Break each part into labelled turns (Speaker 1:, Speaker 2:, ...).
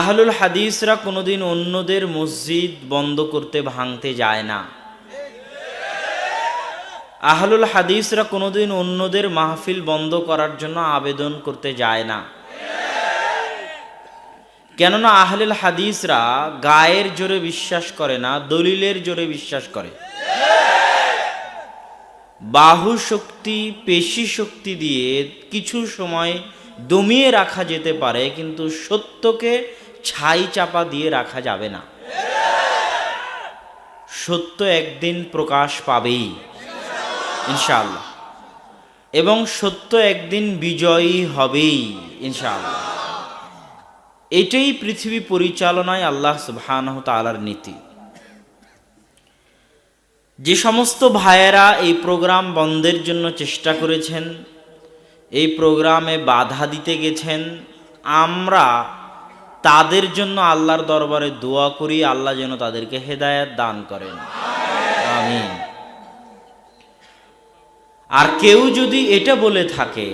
Speaker 1: আহলুল হাদিসরা কোনোদিন অন্যদের মসজিদ বন্ধ করতে ভাঙতে যায় না। আহলুল হাদিসরা কোনোদিন অন্যদের মাহফিল বন্ধ করার জন্য আবেদন করতে যায় না। কেননা আহলুল হাদিসরা গায়ের জোরে বিশ্বাস করে না, দলিলের জোরে বিশ্বাস করে। বাহু শক্তি, পেশি শক্তি দিয়ে কিছু সময় দমিয়ে রাখা যেতে পারে, কিন্তু সত্যকে ছাই চাপা দিয়ে রাখা যাবে না। সত্য একদিন প্রকাশ পাবেই, ইনশাআল্লাহ। এবং সত্য একদিন বিজয়ী হবেই, ইনশাআল্লাহ। এটাই পৃথিবী পরিচালনায় আল্লাহ সুবহানাহু তাআলার নীতি। যে সমস্ত ভাইয়েরা এই প্রোগ্রাম বন্ধের জন্য চেষ্টা করেছেন, এই প্রোগ্রামে বাধা দিতে গেছেন, আমরা তাদের জন্য আল্লাহর দরবারে দোয়া করি, আল্লাহ যেন তাদেরকে হেদায়েত দান করেন। আমিন। আর কেউ যদি এটা বলে থাকে,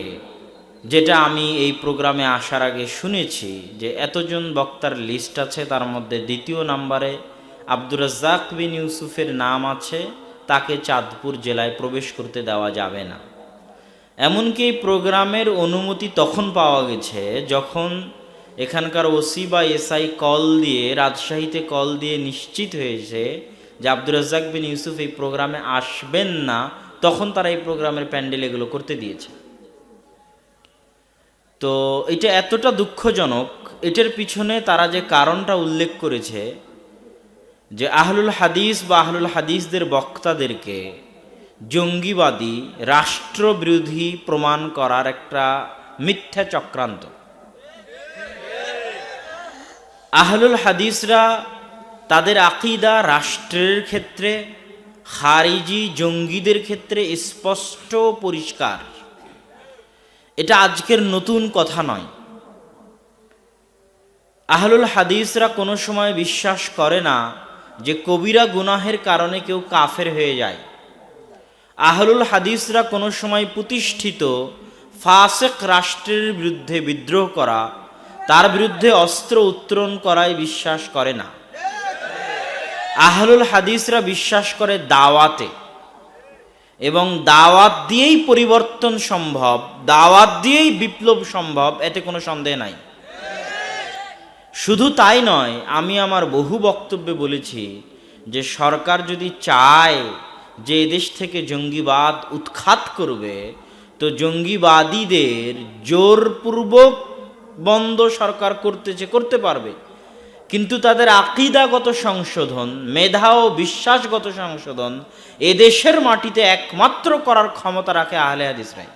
Speaker 1: যেটা আমি এই প্রোগ্রামে আসার আগে শুনেছি, যে এতজন বক্তার লিস্ট আছে, তার মধ্যে দ্বিতীয় নাম্বারে আব্দুর রাজ্জাক বিন ইউসুফের নাম আছে, তাকে চাঁদপুর জেলায় প্রবেশ করতে দেওয়া যাবে না। এমনকি প্রোগ্রামের অনুমতি তখন পাওয়া গেছে, যখন এখানকার ওসি বা এসআই কল দিয়ে, রাজশাহীতে কল দিয়ে নিশ্চিত হয়েছে যে আব্দুর রাজ্জাক বিন ইউসুফ এই প্রোগ্রামে আসবেন না, তখন তারা এই প্রোগ্রামের প্যান্ডেল এগুলো করতে দিয়েছে। তো এটা এতটা দুঃখজনক, এটার পিছনে তারা যে কারণটা উল্লেখ করেছে যে আহলুল হাদিস বা আহলুল হাদিসদের বক্তাদেরকে জঙ্গিবাদী, রাষ্ট্রবিরোধী প্রমাণ করার একটা মিথ্যা চক্রান্ত। আহলুল হাদিসরা তাদের আকিদা রাষ্ট্রের ক্ষেত্রে, খারিজি জঙ্গিদের ক্ষেত্রে স্পষ্ট পরিষ্কার। এটা আজকের নতুন কথা নয়। আহলুল হাদিসরা কোনো সময় বিশ্বাস করে না যে কবিরা গুনাহের কারণে কেউ কাফের হয়ে যায়। আহলুল হাদিসরা কোনো সময় প্রতিষ্ঠিত ফাসেক রাষ্ট্রের বিরুদ্ধে বিদ্রোহ করা তার বিরুদ্ধে অস্ত্র উত্তোলন করায় বিশ্বাস করে না। আহলুল হাদিসরা বিশ্বাস করে দাওয়াতে। এবং দাওয়াত দিয়েই পরিবর্তন সম্ভব, দাওয়াত দিয়েই বিপ্লব সম্ভব, এতে কোনো সন্দেহ নাই। শুধু তাই নয়, আমি আমার বহু বক্তব্যে বলেছি যে সরকার যদি চায় যে এদেশ থেকে জঙ্গিবাদ উৎখাত করবে, তো জঙ্গিবাদীদের জোরপূর্বক বন্ধ সরকার করতেছে করতে পারবে। কিন্তু তাদের আকিদাগত সংশোধন, মেধা ও বিশ্বাসগত সংশোধন এদেশের মাটিতে একমাত্র করার ক্ষমতা রাখে আহলে হাদিসরাই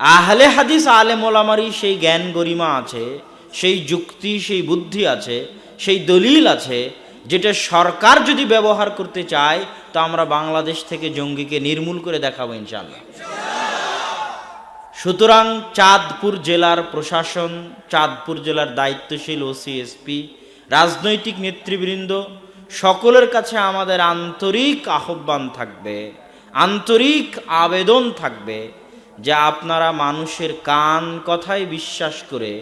Speaker 1: আহলে হাদিস আলেম ওলামারই সেই জ্ঞান গরিমা আছে, সেই যুক্তি, সেই বুদ্ধি আছে, সেই দলিল আছে, যেটা সরকার যদি ব্যবহার করতে চায়, তো আমরা বাংলাদেশ থেকে জঙ্গিকে নির্মূল করে দেখাবো ইনশাল্লাহ সুতরাং চাঁদপুর জেলার প্রশাসন, চাঁদপুর জেলার দায়িত্বশীল ওসিএসপি রাজনৈতিক নেতৃবৃন্দ, সকলের কাছে আমাদের আন্তরিক আহ্বান থাকবে, আন্তরিক আবেদন থাকবে যে আপনারা মানুষের কান কথায় বিশ্বাস করে,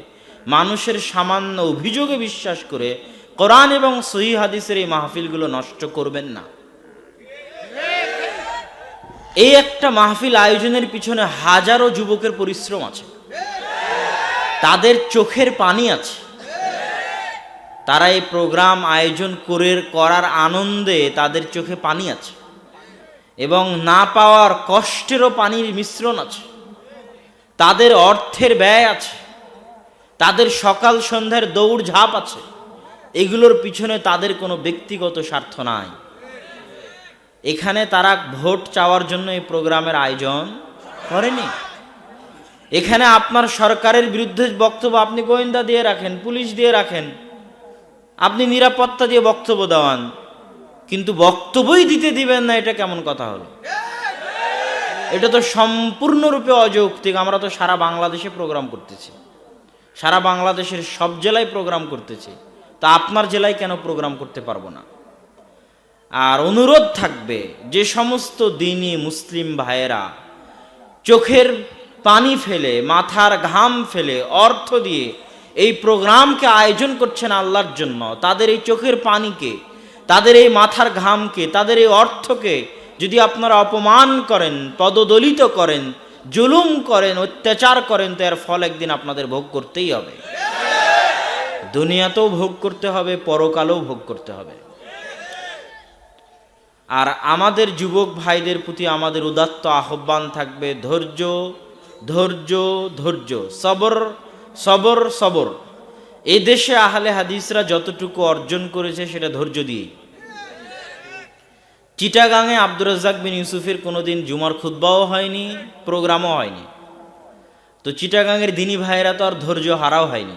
Speaker 1: মানুষের সামান্য অভিযোগে বিশ্বাস করে, কোরআন এবং সহি হাদিসের এই মাহফিলগুলো নষ্ট করবেন না। এই একটা মাহফিল আয়োজনের পিছনে হাজারো যুবকের পরিশ্রম আছে। তাদের চোখের পানি আছে। তারা এই প্রোগ্রাম আয়োজন করে, করার আনন্দে তাদের চোখে পানি আছে এবং না পাওয়ার কষ্টেরও পানির মিশ্রণ আছে। তাদের অর্থের ব্যয় আছে। তাদের সকাল সন্ধ্যার দৌড় ঝাঁপ আছে। এগুলোর পিছনে তাদের কোনো ব্যক্তিগত স্বার্থ নাই। এখানে তারা ভোট চাওয়ার জন্য এই প্রোগ্রামের আয়োজন করেনি। এখানে আপনার সরকারের বিরুদ্ধে বক্তব্য আপনি গোয়েন্দা দিয়ে রাখেন, পুলিশ দিয়ে রাখেন, আপনি নিরাপত্তা দিয়ে বক্তব্য দেওয়ান, কিন্তু বক্তব্যই দিতে দিবেন না, এটা কেমন কথা হলো? এটা তো সম্পূর্ণরূপে অযৌক্তিক, আমরা তো সারা বাংলাদেশে প্রোগ্রাম করতেছি। সারা বাংলাদেশের সব জেলায় প্রোগ্রাম করতেছি। তা আপনার জেলায় কেন প্রোগ্রাম করতে পারব না? আর অনুরোধ থাকবে যে সমস্ত দিনই মুসলিম ভাইয়েরা চোখের পানি ফেলে, মাথার ঘাম ফেলে, অর্থ দিয়ে এই প্রোগ্রামকে আয়োজন করছেন আল্লাহর জন্য, তাদের এই চোখের পানিকে, তাদের এই মাথার ঘামকে, তাদের এই অর্থকে যদি আপনারা অপমান করেন, পদদলিত করেন, জুলুম করেন, অত্যাচার করেন, তো এর ফল একদিন আপনাদের ভোগ করতেই হবে। দুনিয়াতেও ভোগ করতে হবে, পরকালেও ভোগ করতে হবে। আর আমাদের যুবক ভাইদের প্রতি আমাদের উদাত্ত আহ্বান থাকবে, ধৈর্য ধৈর্য ধৈর্য, সবর সবর সবর। এই দেশে আহলে হাদিসরা যতটুকু অর্জন করেছে সেটা ধৈর্য দিয়ে চিটাগাঙে আব্দুর রাজ্জাক বিন ইউসুফের কোনোদিন জুমার খুদ্বাও হয়নি, প্রোগ্রামও হয়নি। তো চিটাগাঙের দিনী ভাইয়েরা তো আর ধৈর্য হারাও হয়নি।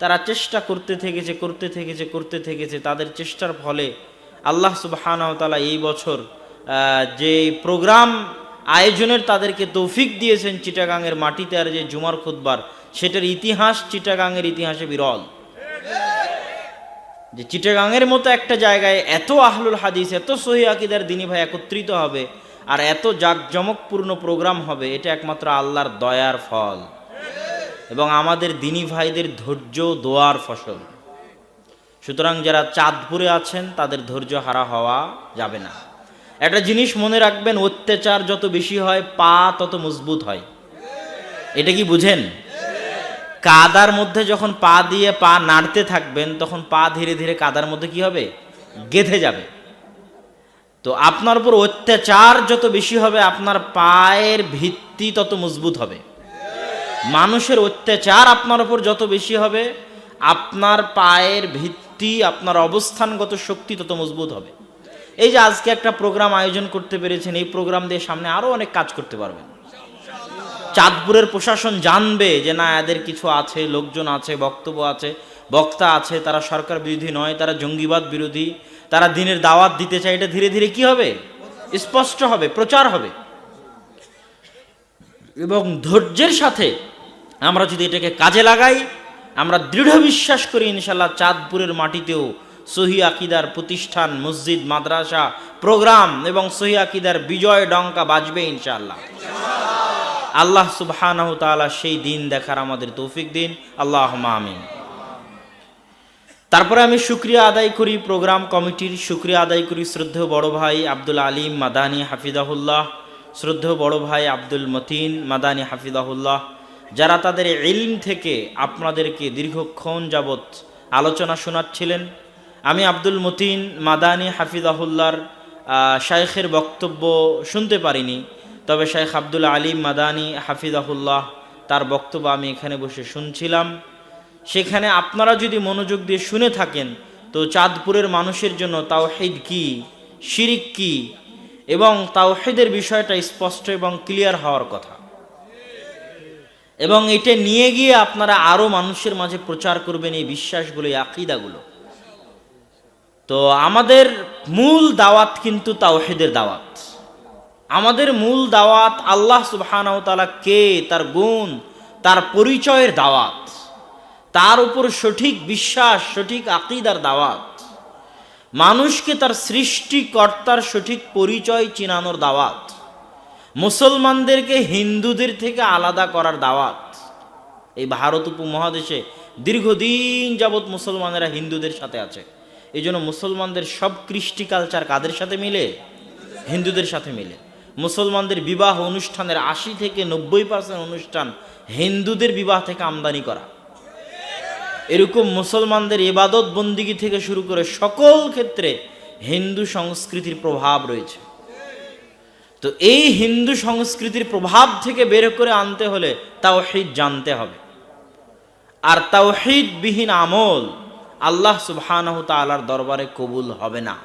Speaker 1: তারা চেষ্টা করতে থেকেছে করতে থেকেছে করতে থেকেছে, তাদের চেষ্টার ফলে আল্লাহ সুবাহানতালা এই বছর যে প্রোগ্রাম আয়োজনের তাদেরকে তৌফিক দিয়েছেন চিটাগাঙের মাটিতে আর যে জুমার খুদ্বার সেটার ইতিহাস চিটাগাঙের ইতিহাসে বিরল। যে চিটাগাঙের মতো একটা জায়গায় এত আহলুল হাদিস, এত সহি আকিদার দিনী ভাই একত্রিত হবে আর এত জাঁকজমকপূর্ণ প্রোগ্রাম হবে, এটা একমাত্র আল্লাহর দয়ার ফল। এবং আমাদের দিনী ভাইদের ধৈর্য দোয়ার ফসল। সুতরাং যারা চাঁদপুরে আছেন, তাদের ধৈর্য হারা হওয়া যাবে না। একটা জিনিস মনে রাখবেন, অত্যাচার যত বেশি হয়, পা তত মজবুত হয়। এটা কি বুঝেন? কাদার মধ্যে যখন পা দিয়ে পা নাড়তে থাকবেন, তখন পা ধীরে ধীরে কাদার মধ্যে কি হবে? গেঁথে যাবে। তো আপনার উপর অত্যাচার যত বেশি হবে, আপনার পায়ের ভিত্তি তত মজবুত হবে। মানুষের অত্যাচার আপনার উপর যত বেশি হবে, আপনার পায়ের ভিত্তি আপনার অবস্থানগত শক্তি তত মজবুত হবে। এই যে আজকে একটা প্রোগ্রাম আয়োজন করতে পেরেছেন, এই প্রোগ্রাম দিয়ে সামনে আরও অনেক কাজ করতে পারবেন। চাঁদপুরের প্রশাসন জানবে যে, না, এদের কিছু আছে, লোকজন আছে, বক্তব্য আছে, বক্তা আছে, তারা সরকার বিরোধী নয়, তারা জঙ্গিবাদ বিরোধী, তারা দিনের দাওয়াত দিতে চায়, এটা ধীরে ধীরে কি হবে? স্পষ্ট হবে, প্রচার হবে। এবং ধৈর্যের সাথে আমরা যদি এটাকে কাজে লাগাই আমরা দৃঢ় বিশ্বাস করি ইনশাল্লাহ চাঁদপুরের মাটিতেও সহি আকিদার প্রতিষ্ঠান, মসজিদ, মাদ্রাসা, প্রোগ্রাম এবং সহি আকিদার বিজয় ডঙ্কা বাজবে ইনশাল্লাহ আল্লাহ সুবহানাহ তাআলা সেই দিন দেখার আমাদের তৌফিক দিন। আল্লাহ আমিন। তারপরে আমি শুক্রিয়া আদায় করি প্রোগ্রাম কমিটির। শুক্রিয়া আদায় করি শ্রদ্ধেয় বড় ভাই আব্দুল আলিম মাদানী হাফিজাহুল্লাহ, শ্রদ্ধেয় বড় ভাই আব্দুল মতিন মাদানী হাফিজাহুল্লাহ যারা তাদের ইলম থেকে আপনাদেরকে দীর্ঘক্ষণ যাবৎ আলোচনা শোনাচ্ছিলেন। আমি আব্দুল মতিন মাদানী হাফিজাহুল্লাহর আহ, শাইখের বক্তব্য শুনতে পারিনি তবে শাইখ আব্দুল আলিম মাদানী হাফিজাহুল্লাহ তার বক্তব্য আমি এখানে বসে শুনছিলাম। সেখানে আপনারা যদি মনোযোগ দিয়ে শুনে থাকেন তো চাঁদপুরের মানুষের জন্য তাওহিদ কি শিরিক কি এবং তাওহিদের বিষয়টা স্পষ্ট এবং ক্লিয়ার হওয়ার কথা। এবং এটা নিয়ে গিয়ে আপনারা আরও মানুষের মাঝে প্রচার করবেন এই বিশ্বাসগুলো এই আকিদাগুলো। তো আমাদের মূল দাওয়াত কিন্তু তাওহিদের দাওয়াত। আমাদের মূল দাওয়াত আল্লাহ সুবহানাহু তাআলা কে, তার গুণ, তার পরিচয়ের দাওয়াত, তার উপর সঠিক বিশ্বাস, সঠিক আকিদার দাওয়াত, মানুষকে তার সৃষ্টিকর্তার সঠিক পরিচয় চিনানোর দাওয়াত। মুসলমানদেরকে হিন্দুদের থেকে আলাদা করার দাওয়াত। এই ভারত উপমহাদেশে দীর্ঘদিন যাবৎ মুসলমানেরা হিন্দুদের সাথে আছে। এই জন্য মুসলমানদের সব কৃষ্টি কালচার কাদের সাথে মিলে? হিন্দুদের সাথে মিলে। মুসলমানদের বিবাহ অনুষ্ঠানের আশি থেকে নব্বই পার্সেন্ট অনুষ্ঠান হিন্দুদের বিবাহ থেকে আমদানি করা। এরকম মুসলমানদের ইবাদত বন্দিগি থেকে শুরু করে সকল ক্ষেত্রে হিন্দু সংস্কৃতির প্রভাব রয়েছে। তো এই হিন্দু সংস্কৃতির প্রভাব থেকে বের করে আনতে হলে তাওহিদ জানতে হবে। আর তাওহিদ বিহীন আমল আল্লাহ সুবহানাহু তাআলার দরবারে কবুল হবে না।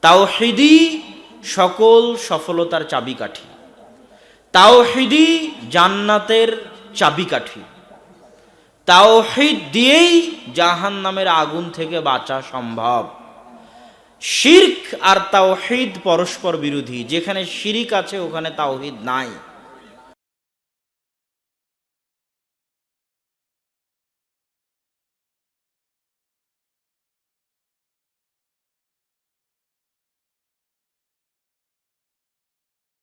Speaker 1: তাওহিদি সকল সফলতার চাবিকাঠি। তাওহিদি জান্নাতের চাবিকাঠি। তাওহিদ দিয়েই জাহান নামের আগুন থেকে বাঁচা সম্ভব। শির্ক আর তাওহিদ পরস্পর বিরোধী। যেখানে শিরিক আছে ওখানে তাওহিদ নাই।